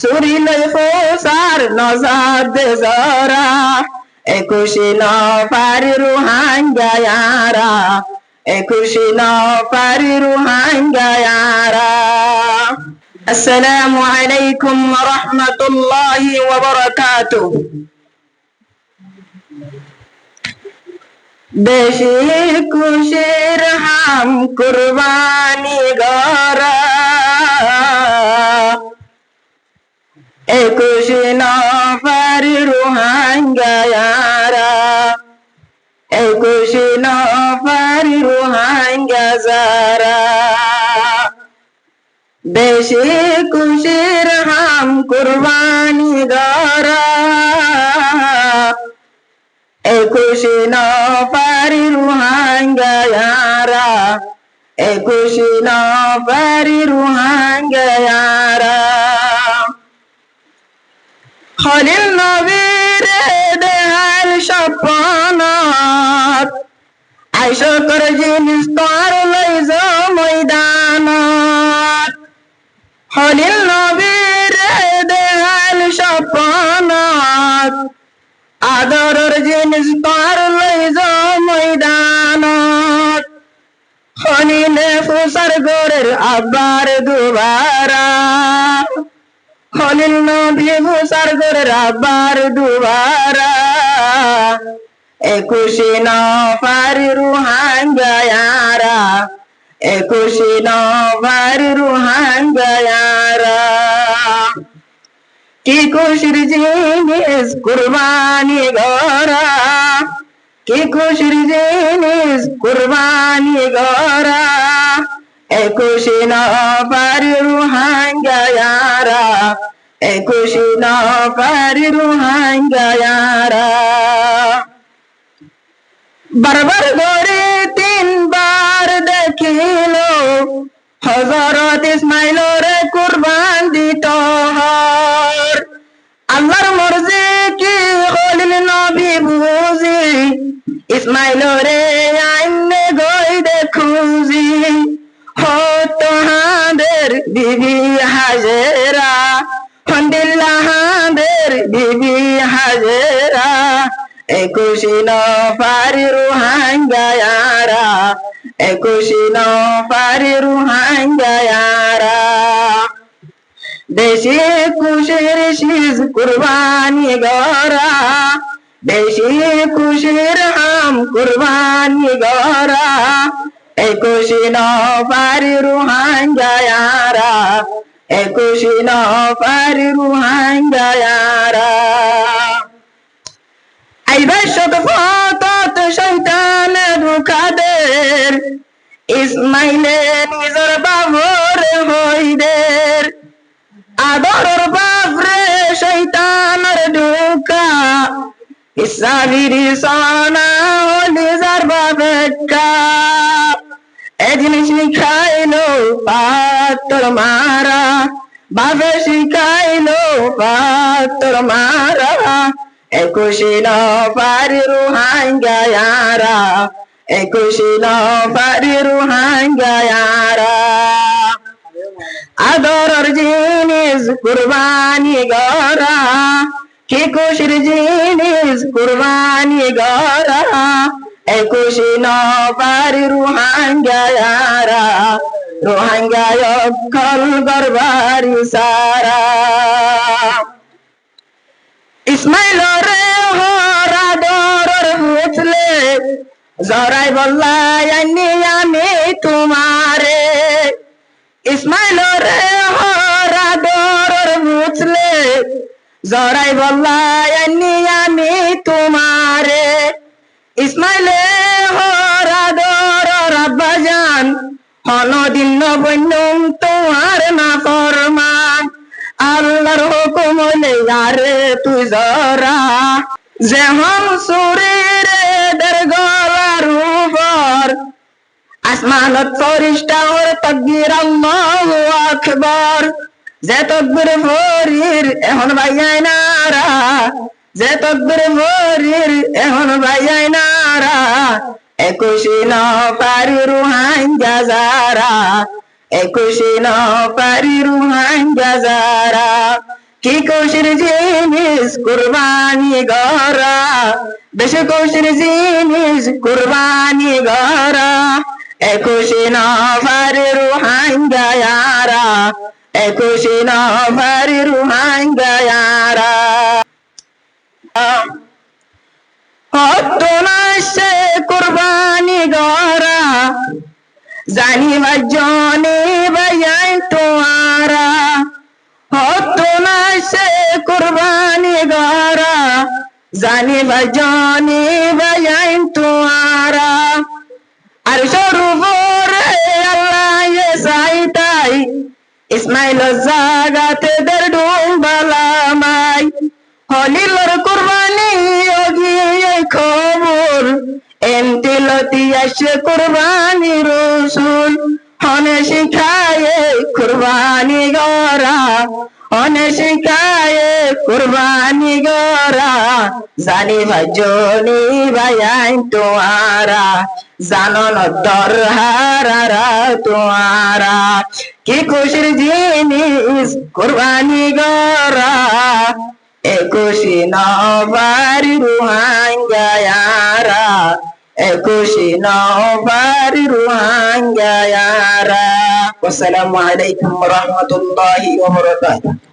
চুরি লই ফোসার নজর দে জরা একুশে ন পারি রুহাঙ্গায়ারা একুশে ন পারি রুহাঙ্গায়ারা আসসালামু আলাইকুম রহমতুল্লাহি ওয়া বারাকাতুহু। বেশি খুশির হাম কুরবানি গরা একুশে নফর রুহাঙ্গা যারা বেশি খুশির হাম কুরবানি গরা একুশে নফর রুহাঙ্গায়ারা একুশে নফর রুহাঙ্গায়ারা খলিল নবীর দেহাল স্বপ্নত আইস কর জিনিস তোর লই যা ময়দানত। খলিল নবীর দেহাল স্বপ্নত। আদরের জিনিস তোর লই যা ময়দানত। খনিলে ফুসার গোরের আবার দুবারা। খলিল নবী মুসার করে রাবার দুবারা। একুশে ন পারি রুহান গায়ারা একুশে ন পারি রুহান গায়ারা কি খুশির জিনিস কুরবানি গরা কি খুশির জিনিস কুরবানি গরা একুশে ন পারি রুহান গায়ারা একুশে ন পারি রুহান গায়ারা বারবার করে হজরত ইসমাইল রে কুরবান দিত হর। আল্লাহর মর্জি কি হলিল নবী বুঝি? ইসমাইল রে আইনে গই দেখুজি হত হাদের বিবি হাজেরা ফন্দিল্লা হাদের বিবি হাজেরা। একুশে ন পারি রুহাঙ্গায়ারা একুশে ন পারি রুহাঙ্গায়ারা দেশে খুশির শীষ কুরবানি গরা দেশে খুশির হাম কুরবানি গরা একুশে ন পারি রুহাঙ্গায়ারা একুশে ন পারি রুহাঙ্গায়ারা ইসমাইলে নিজর বাবর হইদের আদরর বাপরে শৈতানের ঢুকা। ইসাবির সানা নিজর বাবেকা এদিন শিখাইলো পাতর মারা। বাবে শিখাইলো পাতর মারা। একুশে ন পারি রুহাঙ্গায়ারা একুশে ন পারি রুহাঙ্গায়ারা আদরর জিনিস কুরবানি গরা কি খুশির জিনিস কুরবানি গরা একুশে ন পারি রুহাঙ্গায়ারা রোহাঙ্গায় অক্ষল গর্বারি সারা ইসমাইল আনি আমি তোমারে। ইসমাইল রে, হরা বুঝলে জরাই বল্লাই আনি আমি তোমারে। ইসমাইলে হরা বন্যম তোমার না ফরমান আল্লাহর হুকুম হলে আরে তুই জরা যেমন সুরের আসমানত ফরিস্তা ওর তকবীর আল্লাহু আকবার। যে তকবীর ফরির এখন ভাইয়াই নারা। যে তকবীর ফরির এখন ভাইয়াই নারা। একুশে ন পারি রুহান যারা, একুশে ন পারি রুহান যারা। কি খুশির জিনিস, কুরবানি গরা বেশি কৌশির জিনিস, কুরবানি গরা একুশে নভর রুহান গায়ারা। একুশে নভর রুহান গায়ারা। হত না সে কুরবানি গরা জনে বায়াই তোমারা না সে কুরবানি গরা জনে বায়াই তোমারা ইসমাইল জাগাতে দের ডুম্বালামাই হলিলর কুরবানি ওগিয়ে খবর, এমতি লতি আসে কুরবানি রসুল। হনে শিখায়ে কুরবানি গরা হনে শিখায়ে কুরবানি গরা জানি ভজনি ভাই তোমারা জানন দরহারা তোমারা। কি খুশির জিনিস কুরবানি গরা একুশি নবারি রুহাঙ্গায়ারা। একুশি নবারি রুহাঙ্গায়ারা আসসালামু আলাইকুম ওয়া রাহমাতুল্লাহি ওয়া বারাকাতুহু